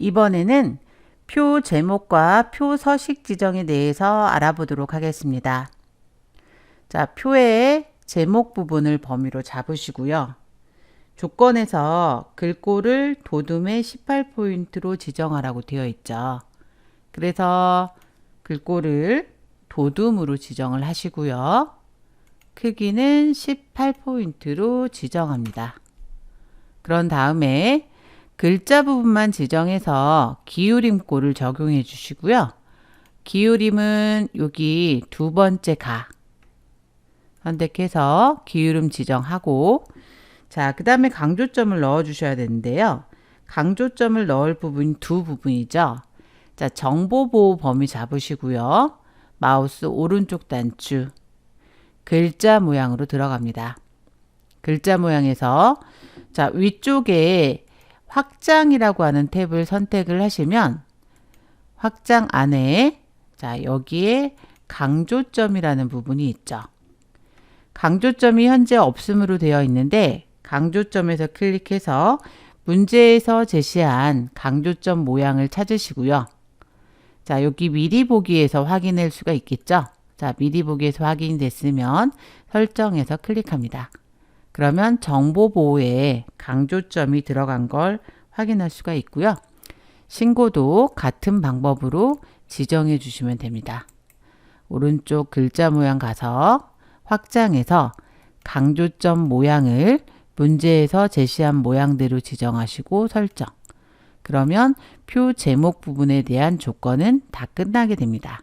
이번에는 표 제목과 표 서식 지정에 대해서 알아보도록 하겠습니다. 자, 표의 제목 부분을 범위로 잡으시고요. 조건에서 글꼴을 도둠의 18포인트로 지정하라고 되어 있죠. 그래서 글꼴을 도둠으로 지정을 하시고요. 크기는 18포인트로 지정합니다. 그런 다음에 글자 부분만 지정해서 기울임꼴을 적용해 주시고요. 기울임은 여기 두 번째 가 선택해서 기울음 지정하고 자, 그 다음에 강조점을 넣어 주셔야 되는데요. 강조점을 넣을 부분이 두 부분이죠. 자, 정보보호 범위 잡으시고요. 마우스 오른쪽 단추 글자 모양으로 들어갑니다. 글자 모양에서 자, 위쪽에 확장이라고 하는 탭을 선택을 하시면 확장 안에 자, 여기에 강조점이라는 부분이 있죠. 강조점이 현재 없음으로 되어 있는데 강조점에서 클릭해서 문제에서 제시한 강조점 모양을 찾으시고요. 자, 여기 미리 보기에서 확인할 수가 있겠죠? 자, 미리 보기에서 확인이 됐으면 설정에서 클릭합니다. 그러면 정보 보호에 강조점이 들어간 걸 확인할 수가 있고요. 신고도 같은 방법으로 지정해 주시면 됩니다. 오른쪽 글자 모양 가서 확장해서 강조점 모양을 문제에서 제시한 모양대로 지정하시고 설정. 그러면 표 제목 부분에 대한 조건은 다 끝나게 됩니다.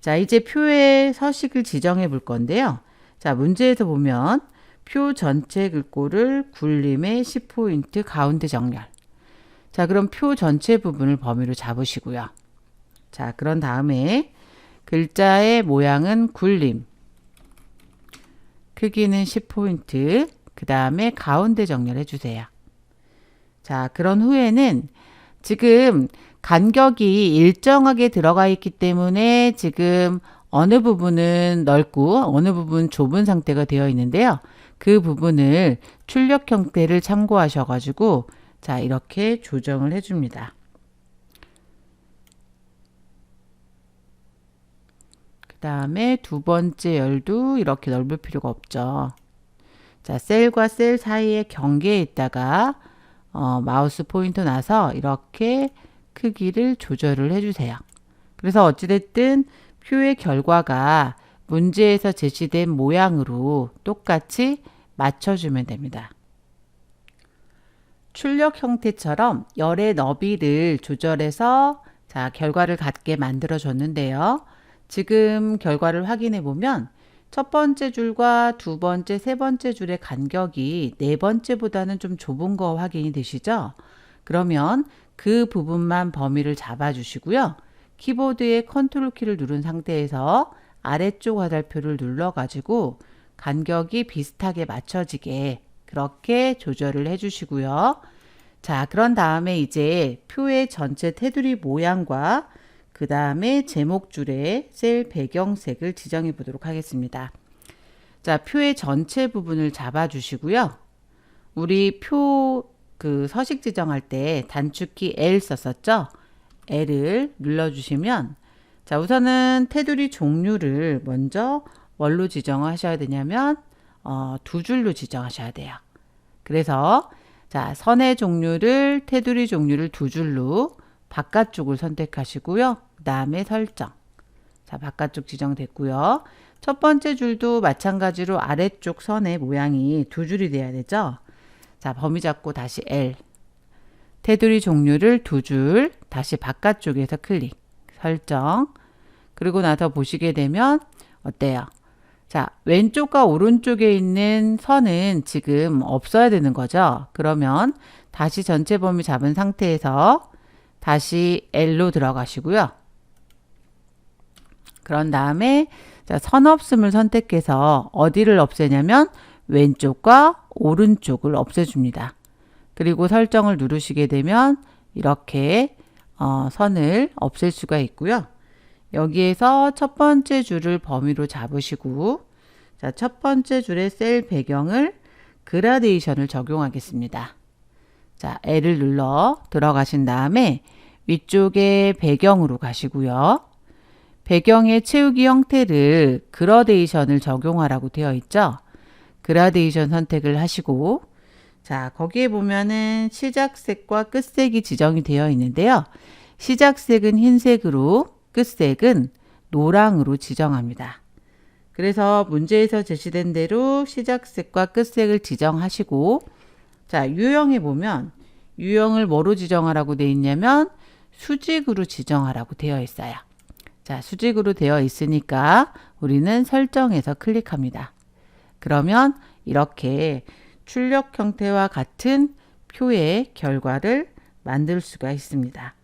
자, 이제 표의 서식을 지정해 볼 건데요. 자, 문제에서 보면 표 전체 글꼴을 굴림의 10포인트 가운데 정렬. 자, 그럼 표 전체 부분을 범위로 잡으시고요. 자, 그런 다음에 글자의 모양은 굴림. 크기는 10포인트. 그 다음에 가운데 정렬해 주세요. 자, 그런 후에는 지금 간격이 일정하게 들어가 있기 때문에 지금 어느 부분은 넓고 어느 부분 좁은 상태가 되어 있는데요. 그 부분을 출력 형태를 참고하셔가지고 자 이렇게 조정을 해줍니다. 그 다음에 두 번째 열도 이렇게 넓을 필요가 없죠. 자 셀과 셀 사이의 경계에 있다가 어, 마우스 포인터 나서 이렇게 크기를 조절을 해주세요. 그래서 어찌됐든 표의 결과가 문제에서 제시된 모양으로 똑같이 맞춰주면 됩니다. 출력 형태처럼 열의 너비를 조절해서 자, 결과를 갖게 만들어 줬는데요. 지금 결과를 확인해 보면 첫 번째 줄과 두 번째, 세 번째 줄의 간격이 네 번째보다는 좀 좁은 거 확인이 되시죠? 그러면 그 부분만 범위를 잡아 주시고요. 키보드의 컨트롤 키를 누른 상태에서 아래쪽 화살표를 눌러 가지고 간격이 비슷하게 맞춰지게 그렇게 조절을 해 주시고요. 자, 그런 다음에 이제 표의 전체 테두리 모양과 그 다음에 제목줄의 셀 배경색을 지정해 보도록 하겠습니다. 자, 표의 전체 부분을 잡아 주시고요. 우리 표 그 서식 지정할 때 단축키 L 썼었죠? L을 눌러주시면 자 우선은 테두리 종류를 먼저 뭘로 지정하셔야 되냐면 어, 두 줄로 지정하셔야 돼요. 그래서 자 선의 종류를 테두리 종류를 두 줄로 바깥쪽을 선택하시고요. 그 다음에 설정. 자 바깥쪽 지정됐고요. 첫 번째 줄도 마찬가지로 아래쪽 선의 모양이 두 줄이 돼야 되죠. 자 범위 잡고 다시 L. 테두리 종류를 두 줄 다시 바깥쪽에서 클릭 설정 그리고 나서 보시게 되면 어때요? 자 왼쪽과 오른쪽에 있는 선은 지금 없어야 되는 거죠. 그러면 다시 전체 범위 잡은 상태에서 다시 L로 들어가시고요. 그런 다음에 자, 선 없음을 선택해서 어디를 없애냐면 왼쪽과 오른쪽을 없애줍니다. 그리고 설정을 누르시게 되면 이렇게 어, 선을 없앨 수가 있고요. 여기에서 첫 번째 줄을 범위로 잡으시고 자, 첫 번째 줄의 셀 배경을 그라데이션을 적용하겠습니다. 자, L을 눌러 들어가신 다음에 위쪽에 배경으로 가시고요. 배경의 채우기 형태를 그라데이션을 적용하라고 되어 있죠. 그라데이션 선택을 하시고 자, 거기에 보면은 시작색과 끝색이 지정이 되어 있는데요. 시작색은 흰색으로 끝색은 노랑으로 지정합니다. 그래서 문제에서 제시된 대로 시작색과 끝색을 지정하시고 자, 유형에 보면 유형을 뭐로 지정하라고 되어 있냐면 수직으로 지정하라고 되어 있어요. 자, 수직으로 되어 있으니까 우리는 설정에서 클릭합니다. 그러면 이렇게 출력 형태와 같은 표의 결과를 만들 수가 있습니다.